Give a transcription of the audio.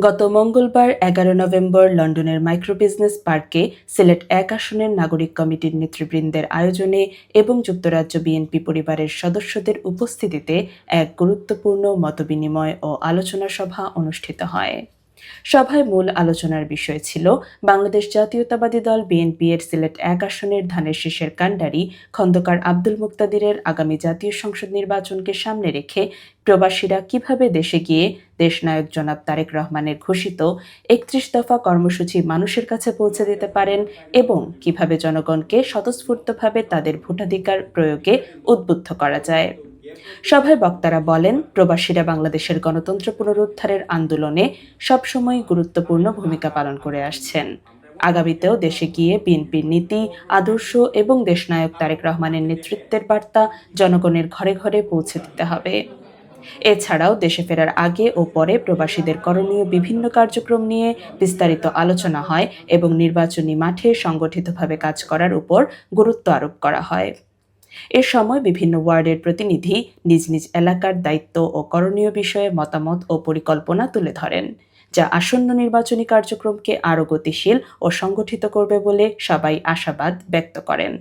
গত মঙ্গলবার এগারো নভেম্বর লন্ডনের মাইক্রো বিজনেস পার্কে সিলেট এক আসনের নাগরিক কমিটির নেতৃবৃন্দের আয়োজনে এবং যুক্তরাজ্য বিএনপি পরিবারের সদস্যদের উপস্থিতিতে এক গুরুত্বপূর্ণ মতবিনিময় ও আলোচনা সভা অনুষ্ঠিত হয়। সভায় মূল আলোচনার বিষয় ছিল বাংলাদেশ জাতীয়তাবাদী দল বিএনপি এর সিলেট এক আসনের ধানের শীষের কাণ্ডারি খন্দকার আব্দুল মুক্তাদিরের আগামী জাতীয় সংসদ নির্বাচনকে সামনে রেখে প্রবাসীরা কীভাবে দেশে গিয়ে দেশনায়ক জনাব তারেক রহমানের ঘোষিত একত্রিশ দফা কর্মসূচি মানুষের কাছে পৌঁছে দিতে পারেন এবং কীভাবে জনগণকে স্বতঃস্ফূর্তভাবে তাদের ভোটাধিকার প্রয়োগে উদ্বুদ্ধ করা যায়। সভায় বক্তারা বলেন, প্রবাসীরা বাংলাদেশের গণতন্ত্র পুনরুদ্ধারের আন্দোলনে সবসময় গুরুত্বপূর্ণ ভূমিকা পালন করে আসছেন। আগামীতেও দেশে গিয়ে বিএনপির নীতি, আদর্শ এবং দেশনায়ক তারেক রহমানের নেতৃত্বের বার্তা জনগণের ঘরে ঘরে পৌঁছে দিতে হবে। এছাড়াও দেশে ফেরার আগে ও পরে প্রবাসীদের করণীয় বিভিন্ন কার্যক্রম নিয়ে বিস্তারিত আলোচনা হয় এবং নির্বাচনী মাঠে সংগঠিতভাবে কাজ করার উপর গুরুত্ব আরোপ করা হয়। এ সময় বিভিন্ন ওয়ার্ডের প্রতিনিধি নিজ নিজ এলাকার দায়িত্ব ও করণীয় বিষয়ে মতামত ও পরিকল্পনা তুলে ধরেন, যা আসন্ন নির্বাচনী কার্যক্রমকে আরও গতিশীল ও সংগঠিত করবে বলে সবাই আশাবাদ ব্যক্ত করেন।